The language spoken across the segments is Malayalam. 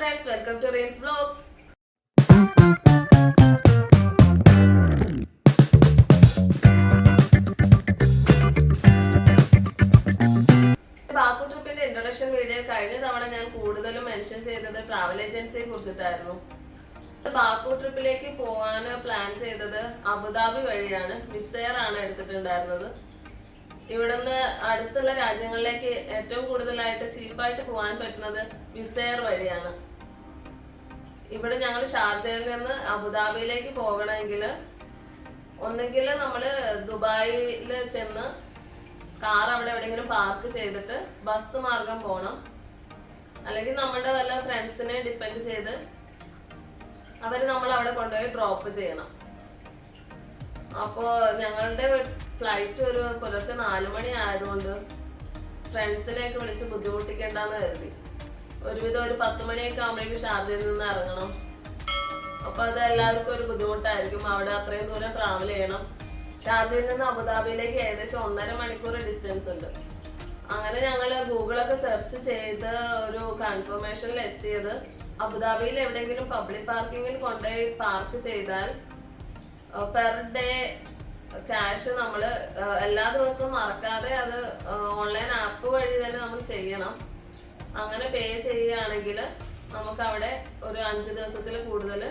Friends welcome to reels blogs Baku ട്രിപ്പിന്റെ introduction video കഴിഞ്ഞ തവണ ഞാൻ കൂടുതലും മെൻഷൻ ചെയ്തത് ട്രാവൽ ഏജൻസിയെ കുറിച്ചിട്ടായിരുന്നു. ബാക്കു ട്രിപ്പിലേക്ക് പോകാൻ പ്ലാൻ ചെയ്തത് അബുദാബി വഴിയാണ്. മിസ്സെയർ ആണ് എടുത്തിട്ടുണ്ടായിരുന്നത്. ഇവിടുന്ന് അടുത്തുള്ള രാജ്യങ്ങളിലേക്ക് ഏറ്റവും കൂടുതലായിട്ട് ചീപ്പായിട്ട് പോകാൻ പറ്റുന്നത് വിസെയർ വഴിയാണ്. ഇവിടെ ഞങ്ങൾ ഷാർജയിൽ നിന്ന് അബുദാബിയിലേക്ക് പോകണമെങ്കിൽ ഒന്നുകിൽ നമ്മൾ ദുബായിൽ ചെന്ന് കാർ അവിടെ എവിടെയെങ്കിലും പാർക്ക് ചെയ്തിട്ട് ബസ് മാർഗം പോകണം അല്ലെങ്കിൽ നമ്മുടെ വല്ല ഫ്രണ്ട്സിനെ ഡിപ്പെൻഡ് ചെയ്ത് അവർ നമ്മൾ അവിടെ കൊണ്ടുപോയി ഡ്രോപ്പ് ചെയ്യണം. അപ്പോൾ ഞങ്ങളുടെ ഫ്ലൈറ്റ് ഒരു പുലർച്ചെ നാലു മണി ആയതുകൊണ്ട് ഫ്രണ്ട്സിനെയൊക്കെ വിളിച്ച് ബുദ്ധിമുട്ടിക്കേണ്ടെന്ന് കരുതി. ഒരുവിധം ഒരു പത്ത് മണിയൊക്കെ ആകുമ്പോഴേക്കും ഷാർജയിൽ നിന്ന് ഇറങ്ങണം. അപ്പൊ അത് എല്ലാവർക്കും ഒരു ബുദ്ധിമുട്ടായിരിക്കും. അവിടെ അത്രയും ദൂരം ട്രാവൽ ചെയ്യണം. ഷാർജയിൽ നിന്ന് അബുദാബിയിലേക്ക് ഏകദേശം ഒന്നര മണിക്കൂർ ഡിസ്റ്റൻസ് ഉണ്ട്. അങ്ങനെ ഞങ്ങൾ ഗൂഗിളൊക്കെ സെർച്ച് ചെയ്ത് ഒരു കൺഫർമേഷനിൽ എത്തിയത്. അബുദാബിയിൽ എവിടെയെങ്കിലും പബ്ലിക് പാർക്കിങ്ങിൽ കൊണ്ടുപോയി പാർക്ക് ചെയ്താൽ പെർ ഡേ ക്യാഷ് നമ്മൾ എല്ലാ ദിവസവും മറക്കാതെ അത് ഓൺലൈൻ ആപ്പ് വഴി തന്നെ നമ്മൾ ചെയ്യണം. അങ്ങനെ പേ ചെയ്യുകയാണെങ്കിൽ നമുക്ക് അവിടെ ഒരു അഞ്ച് ദിവസത്തിൽ കൂടുതൽ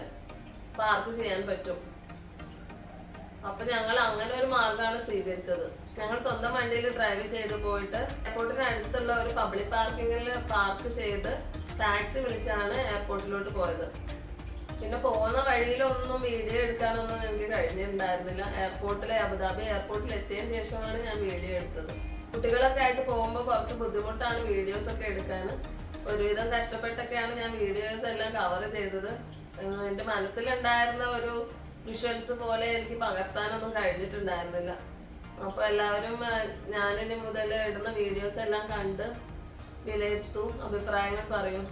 പാർക്ക് ചെയ്യാൻ പറ്റും. അപ്പൊ ഞങ്ങൾ അങ്ങനെ ഒരു മാർഗമാണ് സ്വീകരിച്ചത്. ഞങ്ങൾ സ്വന്തം വണ്ടിയിൽ ഡ്രൈവ് ചെയ്ത് പോയിട്ട് എയർപോർട്ടിന് അടുത്തുള്ള ഒരു പബ്ലിക് പാർക്കിങ്ങിൽ പാർക്ക് ചെയ്ത് ടാക്സി വിളിച്ചാണ് എയർപോർട്ടിലോട്ട് പോയത്. പിന്നെ പോകുന്ന വഴിയിലൊന്നും വീഡിയോ എടുക്കാനൊന്നും എനിക്ക് കഴിഞ്ഞിട്ടുണ്ടായിരുന്നില്ല. എയർപോർട്ടിലെ അബുദാബി എയർപോർട്ടിൽ എത്തിയതിന് ശേഷമാണ് ഞാൻ വീഡിയോ എടുത്തത്. കുട്ടികളൊക്കെ ആയിട്ട് പോകുമ്പോൾ കുറച്ച് ബുദ്ധിമുട്ടാണ് വീഡിയോസ് ഒക്കെ എടുക്കാൻ ഒരുവിധം കഷ്ടപ്പെട്ടൊക്കെയാണ് ഞാൻ വീഡിയോസ് എല്ലാം കവർ ചെയ്തത്. എന്റെ മനസ്സിലുണ്ടായിരുന്ന ഒരു വിഷ്വൽസ് പോലെ എനിക്ക് പകർത്താനൊന്നും കഴിഞ്ഞിട്ടുണ്ടായിരുന്നില്ല. അപ്പോൾ എല്ലാവരും ഞാനിനി മുതൽ ഇടുന്ന വീഡിയോസ് എല്ലാം കണ്ട് വിലയിരുത്തും അഭിപ്രായങ്ങൾ പറയും.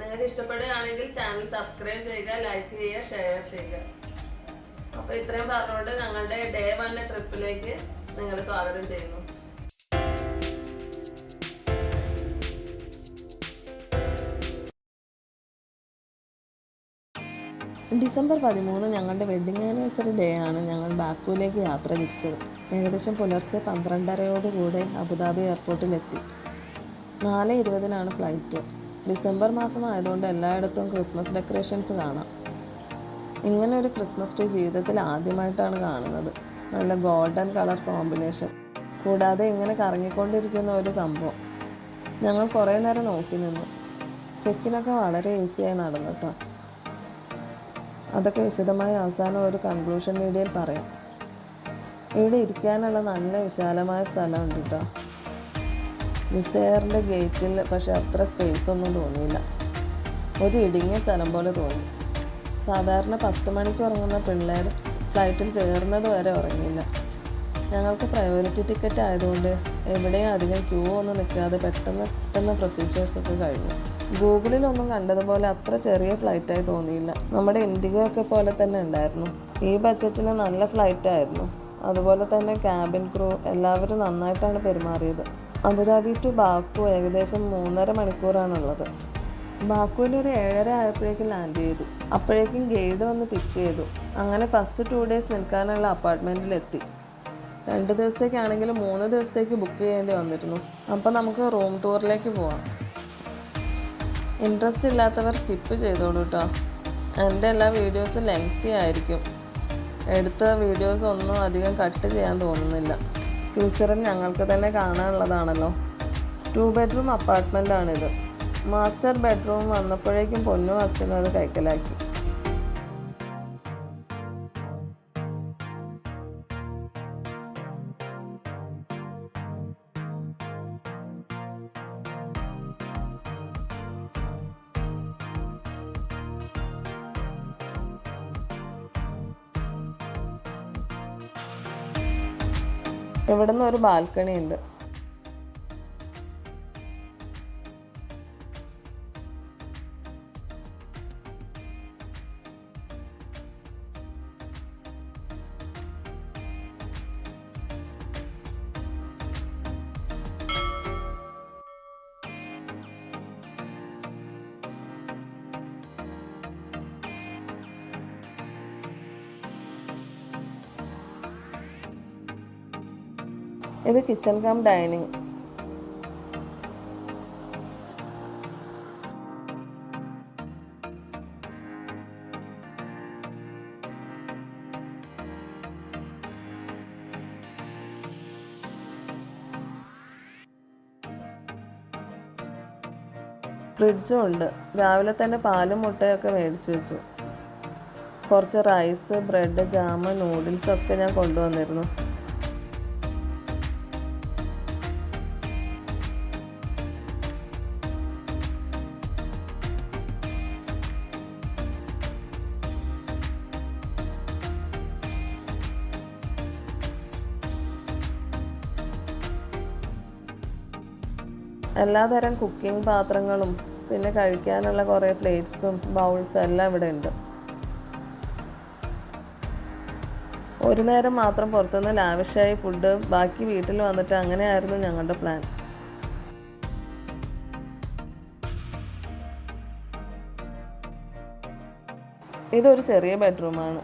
നിങ്ങൾക്ക് ഇഷ്ടപ്പെടുകയാണെങ്കിൽ ചാനൽ സബ്സ്ക്രൈബ് ചെയ്യുക ലൈക്ക് ചെയ്യുക ഷെയർ ചെയ്യുക. അപ്പോൾ ഇത്രയും പറഞ്ഞുകൊണ്ട് ഞങ്ങളുടെ ഡേ വൺ ട്രിപ്പിലേക്ക് നിങ്ങളെ സ്വാഗതം ചെയ്യുന്നു. ഡിസംബർ പതിമൂന്ന് ഞങ്ങളുടെ വെഡ്ഡിങ് ആനിവേഴ്സറി ഡേ ആണ് ഞങ്ങൾ ബാക്കുവിലേക്ക് യാത്ര തിരിച്ചത്. ഏകദേശം പുലർച്ചെ പന്ത്രണ്ടരയോടുകൂടെ അബുദാബി എയർപോർട്ടിലെത്തി. നാല് ഇരുപതിനാണ് ഫ്ലൈറ്റ്. ഡിസംബർ മാസം ആയതുകൊണ്ട് എല്ലായിടത്തും ക്രിസ്മസ് ഡെക്കറേഷൻസ് കാണാം. ഇങ്ങനെ ഒരു ക്രിസ്മസ് ട്രീ ജീവിതത്തിൽ ആദ്യമായിട്ടാണ് കാണുന്നത്. നല്ല ഗോൾഡൻ കളർ കോമ്പിനേഷൻ. കൂടാതെ ഇങ്ങനെ കറങ്ങിക്കൊണ്ടിരിക്കുന്ന ഒരു സംഭവം. ഞങ്ങൾ കുറേ നേരം നോക്കി നിന്നു. ചെക്കിനൊക്കെ വളരെ ഈസിയായി നടന്നു കേട്ടോ. അതൊക്കെ വിശദമായി അവസാനം ഒരു കൺക്ലൂഷൻ വീഡിയോയിൽ പറയാം. ഇവിടെ ഇരിക്കാനുള്ള നല്ല വിശാലമായ സ്ഥലമുണ്ട് കേട്ടോ വിസയറിന്റെ ഗേറ്റിൽ പക്ഷെ അത്ര സ്പേസ് ഒന്നും തോന്നിയില്ല. ഒരു ഇടുങ്ങിയ സ്ഥലം പോലെ തോന്നി. സാധാരണ പത്ത് മണിക്ക് ഉറങ്ങുന്ന പിള്ളേർ ഫ്ലൈറ്റിൽ കയറുന്നത് വരെ ഉറങ്ങിയില്ല. ഞങ്ങൾക്ക് പ്രയോറിറ്റി ടിക്കറ്റ് ആയതുകൊണ്ട് എവിടെയും അധികം ക്യൂ ഒന്നും നിൽക്കാതെ പെട്ടെന്ന് പെട്ടെന്ന് പ്രൊസീജിയേഴ്സൊക്കെ കഴിഞ്ഞു. ഗൂഗിളിലൊന്നും കണ്ടതുപോലെ അത്ര ചെറിയ ഫ്ലൈറ്റായി തോന്നിയില്ല. നമ്മുടെ ഇൻഡിഗോ ഒക്കെ പോലെ തന്നെ ഉണ്ടായിരുന്നു. ഈ ബഡ്ജറ്റിന് നല്ല ഫ്ലൈറ്റ് ആയിരുന്നു. അതുപോലെ തന്നെ ക്യാബിൻ ക്രൂ എല്ലാവരും നന്നായിട്ടാണ് പെരുമാറിയത്. അബുദാബി ടു ബാക്കു ഏകദേശം മൂന്നര മണിക്കൂറാണുള്ളത്. ബാക്കുവിൽ ഒരു ഏഴര ആയപ്പോഴേക്കും ലാൻഡ് ചെയ്തു. അപ്പോഴേക്കും ഗൈഡ് വന്ന് പിക്ക് ചെയ്തു. അങ്ങനെ ഫസ്റ്റ് ടു ഡേയ്സ് നിൽക്കാനുള്ള അപ്പാർട്ട്മെന്റിലെത്തി രണ്ട് ദിവസത്തേക്കാണെങ്കിലും മൂന്ന് ദിവസത്തേക്ക് ബുക്ക് ചെയ്യേണ്ടി വന്നിരുന്നു. അപ്പോൾ നമുക്ക് റൂം ടൂറിലേക്ക് പോവാം. ഇൻട്രസ്റ്റ് ഇല്ലാത്തവർ സ്കിപ്പ് ചെയ്തോളൂ കേട്ടോ എന്റെ എല്ലാ വീഡിയോസും ലെങ്തി ആയിരിക്കും. എടുത്ത വീഡിയോസ് ഒന്നും അധികം കട്ട് ചെയ്യാൻ തോന്നുന്നില്ല. ഫ്യൂച്ചറിൽ ഞങ്ങൾക്ക് തന്നെ കാണാനുള്ളതാണല്ലോ. ടു ബെഡ്റൂം അപ്പാർട്ട്മെന്റാണിത് മാസ്റ്റർ ബെഡ്റൂം വന്നപ്പോഴേക്കും പൊന്നും അച്ഛനും അത് കൈക്കലാക്കി. ഇവിടെ നിന്ന് ഒരു ബാൽക്കണി ഉണ്ട് ഇത് കിച്ചൺ കം ഡൈനിങ്. ഫ്രിഡ്ജും ഉണ്ട്. രാവിലെ തന്നെ പാലും മുട്ടയൊക്കെ മേടിച്ചു വെച്ചു. കുറച്ച് റൈസ് ബ്രെഡ് ജാമ് നൂഡിൽസ് ഒക്കെ ഞാൻ കൊണ്ടുവന്നിരുന്നു. എല്ലാതരം കുക്കിംഗ് പാത്രങ്ങളും പിന്നെ കഴിക്കാനുള്ള കുറേ പ്ലേറ്റ്സും ബൗൾസും എല്ലാം ഇവിടെ ഉണ്ട്. ഒരു നേരം മാത്രം പുറത്തുനിന്ന് ലാവിഷായി ഫുഡ് ബാക്കി വീട്ടിൽ വന്നിട്ട് അങ്ങനെയായിരുന്നു ഞങ്ങളുടെ പ്ലാൻ. ഇതൊരു ചെറിയ ബെഡ്റൂമാണ്.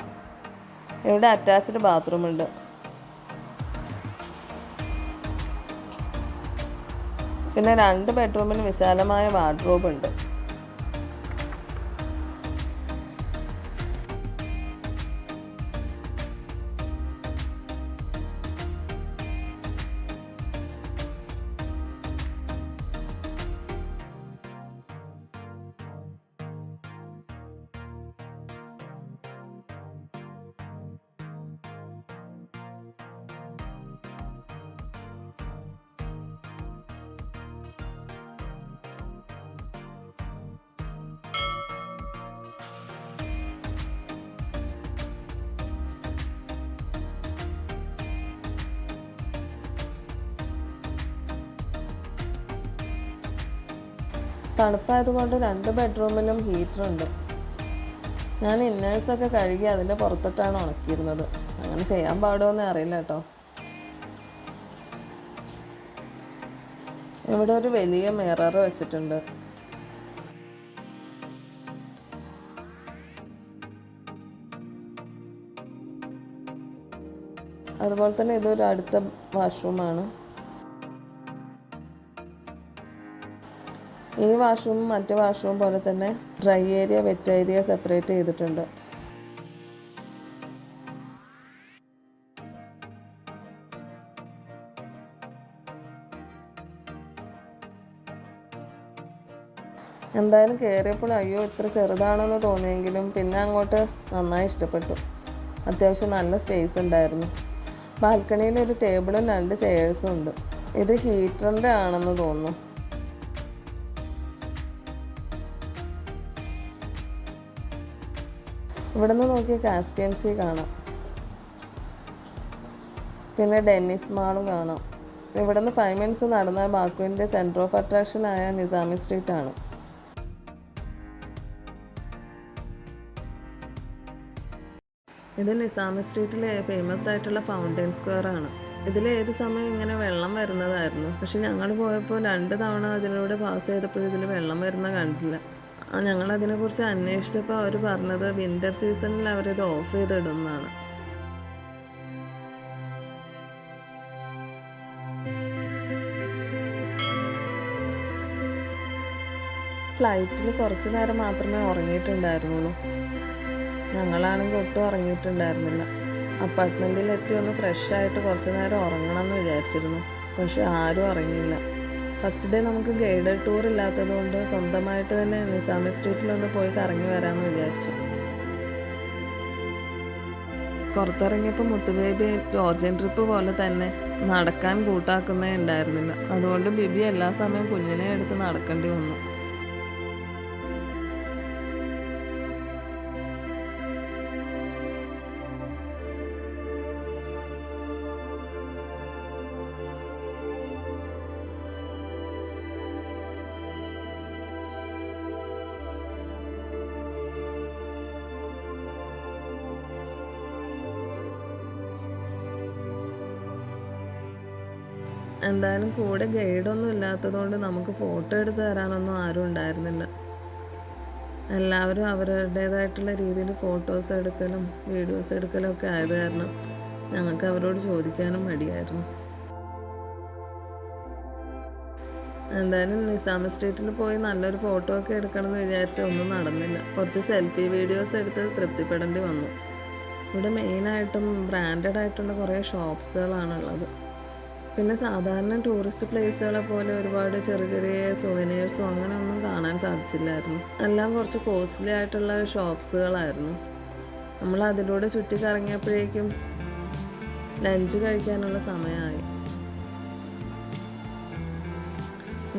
ഇവിടെ അറ്റാച്ച്ഡ് ബാത്റൂം പിന്നെ രണ്ട് ബെഡ്റൂമിന് വിശാലമായ വാർഡ്രോബ് ഉണ്ട്. തണുപ്പായതുകൊണ്ട് രണ്ട് ബെഡ്റൂമിലും ഹീറ്ററുണ്ട്. ഞാൻ ഇന്നേഴ്സൊക്കെ കഴുകി അതിന്റെ പുറത്തിട്ടാണ് ഉണക്കിയിരുന്നത്. അങ്ങനെ ചെയ്യാൻ പാടുമെന്ന് അറിയില്ല കേട്ടോ. ഇവിടെ ഒരു വലിയ മിറർ വെച്ചിട്ടുണ്ട്. അതുപോലെ തന്നെ ഇതൊരു അടുത്ത വാഷ്റൂമാണ്. ഈ വാഷ്റൂമും മറ്റു വാഷ്റൂം പോലെ തന്നെ dry area wet area separate ചെയ്തിട്ടുണ്ട്. എന്തായാലും കയറിയപ്പോൾ അയ്യോ ഇത്ര ചെറുതാണെന്ന് തോന്നിയെങ്കിലും പിന്നെ അങ്ങോട്ട് നന്നായി ഇഷ്ടപ്പെട്ടു. അത്യാവശ്യം നല്ല സ്പേസ് ഉണ്ടായിരുന്നു. ബാൽക്കണിയിൽ ഒരു ടേബിളും രണ്ട് ചെയേഴ്സും ഉണ്ട്. ഇത് ഹീറ്ററിന്റെ ആണെന്ന് തോന്നുന്നു. ഇവിടുന്ന് നോക്കിയാൽ കാസ്പിയൻ സീ കാണാം. പിന്നെ ഡെന്നിസ് മാളും കാണാം. ഇവിടുന്ന് ഫൈവ് മിനിറ്റ്സ് നടന്ന ബാക്കുവിന്റെ സെന്റർ ഓഫ് അട്രാക്ഷൻ ആയ നിസാമി സ്ട്രീറ്റ് ആണ്. ഇത് നിസാമി സ്ട്രീറ്റിലെ ഫേമസ് ആയിട്ടുള്ള ഫൗണ്ടൻ സ്ക്വയർ ആണ്. ഇതിൽ ഏത് സമയം ഇങ്ങനെ വെള്ളം വരുന്നതായിരുന്നു. പക്ഷെ ഞങ്ങൾ പോയപ്പോൾ രണ്ട് തവണ അതിലൂടെ പാസ് ചെയ്തപ്പോൾ ഇതിൽ വെള്ളം വരുന്ന കണ്ടില്ല. ഞങ്ങൾ അതിനെക്കുറിച്ച് അന്വേഷിച്ചപ്പോൾ അവർ പറഞ്ഞത് വിന്റർ സീസണിൽ അവരിത് ഓഫ് ചെയ്തിടുന്നതാണ്. ഫ്ലൈറ്റിൽ കുറച്ച് നേരം മാത്രമേ ഉറങ്ങിയിട്ടുണ്ടായിരുന്നുള്ളൂ. ഞങ്ങളാണെങ്കിൽ ഒട്ടും ഉറങ്ങിയിട്ടുണ്ടായിരുന്നില്ല. അപ്പാർട്ട്മെന്റിൽ എത്തി ഒന്ന് ഫ്രഷ് ആയിട്ട് കുറച്ച് നേരം ഉറങ്ങണം എന്ന് വിചാരിച്ചിരുന്നു. പക്ഷെ ആരും ഉറങ്ങിയില്ല. ഫസ്റ്റ് ഡേ നമുക്ക് ഗൈഡഡ് ടൂർ ഇല്ലാത്തതുകൊണ്ട് സ്വന്തമായിട്ട് തന്നെ നിസാമി സ്ട്രീറ്റിലൊന്ന് പോയി കറങ്ങി വരാമെന്ന് വിചാരിച്ചു. പുറത്തിറങ്ങിയപ്പോൾ മുത്തുബേബി ജോർജിയൻ ട്രിപ്പ് പോലെ തന്നെ നടക്കാൻ കൂട്ടാക്കുന്നേ ഉണ്ടായിരുന്നില്ല. അതുകൊണ്ട് ബിബി എല്ലാ സമയവും കുഞ്ഞിനെ എടുത്ത് നടക്കേണ്ടി വന്നു. എന്തായാലും കൂടെ ഗൈഡൊന്നും ഇല്ലാത്തതുകൊണ്ട് നമുക്ക് ഫോട്ടോ എടുത്ത് തരാനൊന്നും ആരും ഉണ്ടായിരുന്നില്ല. എല്ലാവരും അവരുടേതായിട്ടുള്ള രീതിയിൽ ഫോട്ടോസ് എടുക്കലും വീഡിയോസ് എടുക്കലും ഒക്കെ ആയത് കാരണം ഞങ്ങൾക്ക് അവരോട് ചോദിക്കാനും മടിയായിരുന്നു. എന്തായാലും നിസാമ സ്ട്രീറ്റിൽ പോയി നല്ലൊരു ഫോട്ടോ ഒക്കെ എടുക്കണം എന്ന് വിചാരിച്ച ഒന്നും നടന്നില്ല. കുറച്ച് സെൽഫി വീഡിയോസ് എടുത്ത് തൃപ്തിപ്പെടേണ്ടി വന്നു. ഇവിടെ മെയിനായിട്ടും ബ്രാൻഡഡ് ആയിട്ടുള്ള കുറേ ഷോപ്സുകളാണുള്ളത് പിന്നെ സാധാരണ ടൂറിസ്റ്റ് പ്ലേസുകളെ പോലെ ഒരുപാട് ചെറിയ ചെറിയ അങ്ങനെ ഒന്നും കാണാൻ സാധിച്ചില്ലായിരുന്നു. എല്ലാം കുറച്ച് കോസ്റ്റ്ലി ആയിട്ടുള്ള ഷോപ്സുകളായിരുന്നു നമ്മൾ അതിലൂടെ ചുറ്റി കറങ്ങിയപ്പോഴേക്കും ലഞ്ച് കഴിക്കാനുള്ള സമയമായി.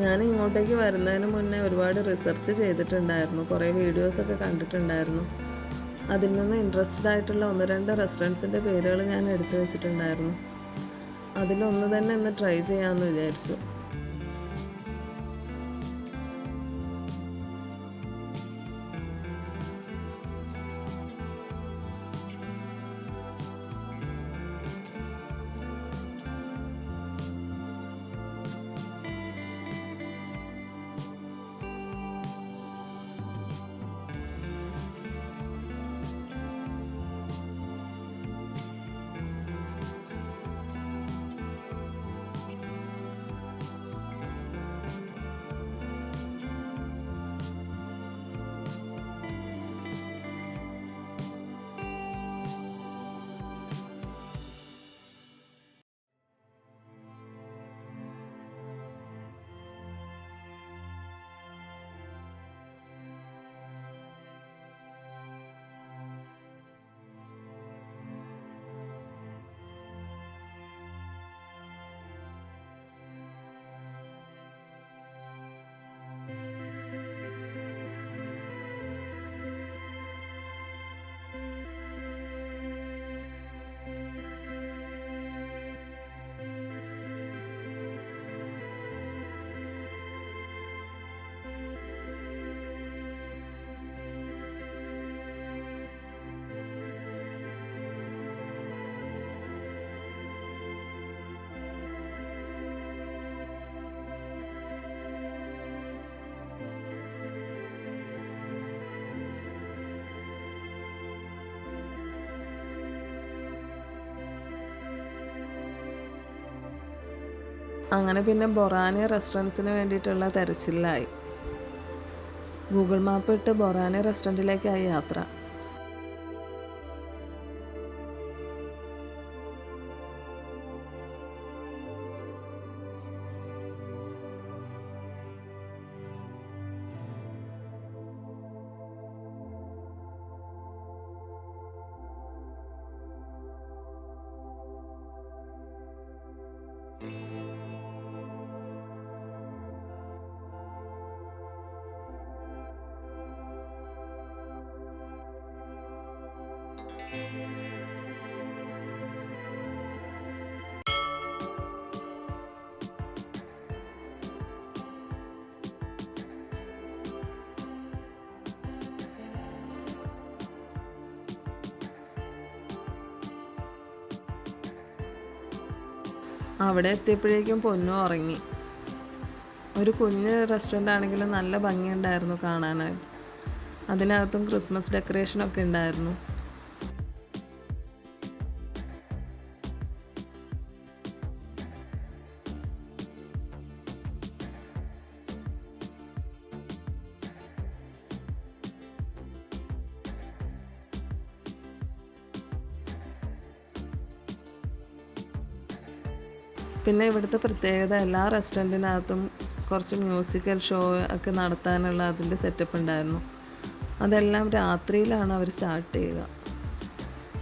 ഞാൻ ഇങ്ങോട്ടേക്ക് വരുന്നതിന് മുന്നേ ഒരുപാട് റിസർച്ച് ചെയ്തിട്ടുണ്ടായിരുന്നു. കുറേ വീഡിയോസൊക്കെ കണ്ടിട്ടുണ്ടായിരുന്നു. അതിൽ നിന്ന് ഇൻട്രസ്റ്റഡ് ആയിട്ടുള്ള ഒന്ന് രണ്ട് റെസ്റ്റോറന്റ്സിന്റെ പേരുകൾ ഞാൻ എടുത്തു വെച്ചിട്ടുണ്ടായിരുന്നു. അതിലൊന്ന് തന്നെ ഒന്ന് ട്രൈ ചെയ്യാമെന്ന് വിചാരിച്ചു. അങ്ങനെ പിന്നെ ബൊറാനി റെസ്റ്റോറൻസിന് വേണ്ടിയിട്ടുള്ള തെരച്ചിലായി. ഗൂഗിൾ മാപ്പ് ഇട്ട് ബൊറാനി റെസ്റ്റോറന്റിലേക്കായി യാത്ര. അവിടെ എത്തിയപ്പോഴേക്കും പൊന്നു ഉറങ്ങി. ഒരു കുഞ്ഞ് റെസ്റ്റോറന്റ് ആണെങ്കിലും നല്ല ഭംഗിയുണ്ടായിരുന്നു കാണാനായി അതിനകത്തും ക്രിസ്മസ് ഡെക്കറേഷനൊക്കെ ഉണ്ടായിരുന്നു. പിന്നെ ഇവിടുത്തെ പ്രത്യേകത എല്ലാ റെസ്റ്റോറന്റിനകത്തും കുറച്ച് മ്യൂസിക്കൽ ഷോ ഒക്കെ നടത്താനുള്ള അതിന്റെ സെറ്റപ്പ് ഉണ്ടായിരുന്നു. അതെല്ലാം രാത്രിയിലാണ് അവർ സ്റ്റാർട്ട് ചെയ്യുക.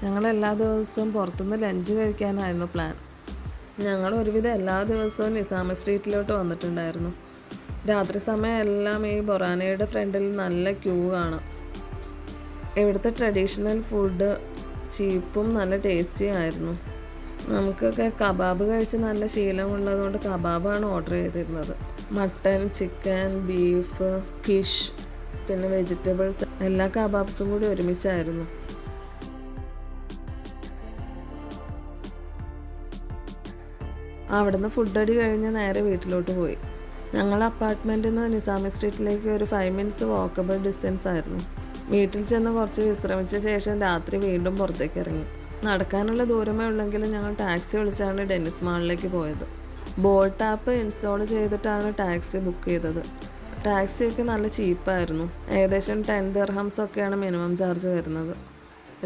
ഞങ്ങൾ എല്ലാ ദിവസവും പുറത്തുനിന്ന് ലഞ്ച് കഴിക്കാനായിരുന്നു പ്ലാൻ ഞങ്ങൾ ഒരുവിധം എല്ലാ ദിവസവും നിസാമ സ്ട്രീറ്റിലോട്ട് വന്നിട്ടുണ്ടായിരുന്നു. രാത്രി സമയം എല്ലാം ഈ ബൊറാനയുടെ ഫ്രണ്ടിൽ നല്ല ക്യൂ ആണ് ഇവിടുത്തെ ട്രഡീഷണൽ ഫുഡ് ചീപ്പും നല്ല ടേസ്റ്റിയും ആയിരുന്നു. നമുക്കൊക്കെ കബാബ് കഴിച്ച് നല്ല ശീലമുള്ളതുകൊണ്ട് കബാബാണ് ഓർഡർ ചെയ്തിരുന്നത്. മട്ടൻ ചിക്കൻ ബീഫ് ഫിഷ് പിന്നെ വെജിറ്റബിൾസ് എല്ലാ കബാബ്സും കൂടി ഒരുമിച്ചായിരുന്നു. അവിടുന്ന് ഫുഡ് അടി കഴിഞ്ഞ് നേരെ വീട്ടിലോട്ട് പോയി. ഞങ്ങൾ അപ്പാർട്ട്മെന്റിൽ നിന്ന് നിസാമി സ്ട്രീറ്റിലേക്ക് ഒരു ഫൈവ് മിനിറ്റ്സ് വാക്കബിൾ ഡിസ്റ്റൻസ് ആയിരുന്നു. വീട്ടിൽ ചെന്ന് കുറച്ച് വിശ്രമിച്ച ശേഷം രാത്രി വീണ്ടും പുറത്തേക്ക് ഇറങ്ങി. നടക്കാനുള്ള ദൂരമേ ഉള്ളെങ്കിലും ഞങ്ങൾ ടാക്സി വിളിച്ചാണ് ഡെന്നിസ് മാളിലേക്ക് പോയത്. ബോട്ട് ആപ്പ് ഇൻസ്റ്റാൾ ചെയ്തിട്ടാണ് ടാക്സി ബുക്ക് ചെയ്തത്. ടാക്സിയൊക്കെ നല്ല ചീപ്പായിരുന്നു. ഏകദേശം ടെൻ ദിർഹംസ് ഒക്കെയാണ് മിനിമം ചാർജ് വരുന്നത്.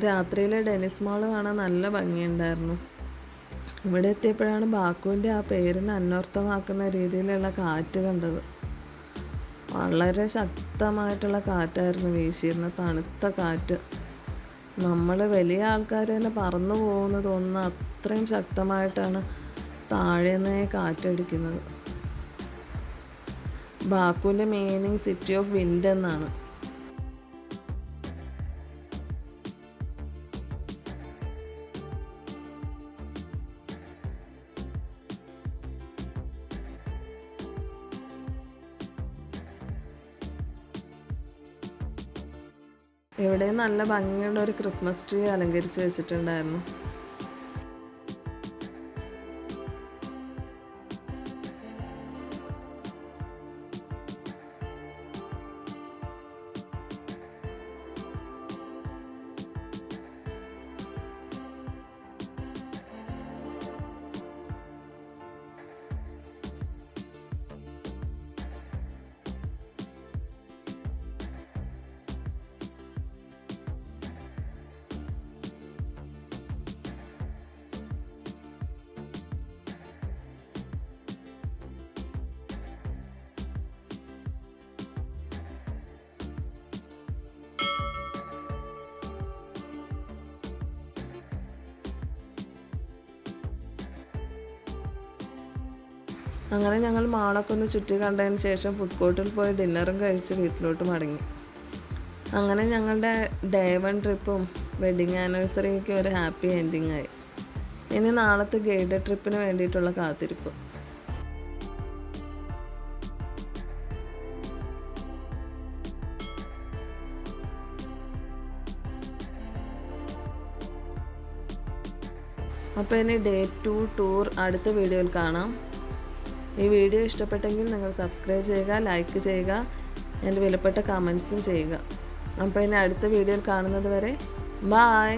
രാത്രിയിലെ ഡെന്നിസ് മാൾ കാണാൻ നല്ല ഭംഗിയുണ്ടായിരുന്നു. ഇവിടെ എത്തിയപ്പോഴാണ് ബാക്കുവിന്റെ ആ പേരിന് അന്വർത്ഥമാക്കുന്ന രീതിയിലുള്ള കാറ്റ് കണ്ടത്. വളരെ ശക്തമായിട്ടുള്ള കാറ്റായിരുന്നു വീശിയിരുന്ന തണുത്ത കാറ്റ്. നമ്മൾ വലിയ ആൾക്കാർ തന്നെ പറന്നു പോകുന്നത് ഒന്ന് അത്രയും ശക്തമായിട്ടാണ് താഴേന്നേ കാറ്റടിക്കുന്നത്. ബാക്കുവിന്റെ മീനിങ് സിറ്റി ഓഫ് വിൻഡ് എന്നാണ്. ഇവിടെ നല്ല ഭംഗിയുള്ള ഒരു ക്രിസ്മസ് ട്രീ അലങ്കരിച്ച് വെച്ചിട്ടുണ്ടായിരുന്നു. അങ്ങനെ ഞങ്ങൾ മാളൊക്കെ ഒന്ന് ചുറ്റി കണ്ടതിന് ശേഷം ഫുഡ് കോർട്ടിൽ പോയി ഡിന്നറും കഴിച്ച് വീട്ടിലോട്ട് മടങ്ങി. അങ്ങനെ ഞങ്ങളുടെ ഡേ വൺ ട്രിപ്പും വെഡിങ് ആനിവേഴ്സറിക്ക് ഒരു ഹാപ്പി എൻഡിങ് ആയി. ഇനി നാളത്തെ ഗൈഡ് ട്രിപ്പിന് വേണ്ടിയിട്ടുള്ള കാത്തിരിപ്പ്. അപ്പോൾ ഇനി ഡേ ടു ടൂർ അടുത്ത വീഡിയോയിൽ കാണാം. ഈ വീഡിയോ ഇഷ്ടപ്പെട്ടെങ്കിൽ നിങ്ങൾ സബ്സ്ക്രൈബ് ചെയ്യുക ലൈക്ക് ചെയ്യുക എന്റെ വിലപ്പെട്ട കമൻസും ചെയ്യുക. അപ്പോൾ ഇനി അടുത്ത വീഡിയോയിൽ കാണുന്നത് വരെ ബായ്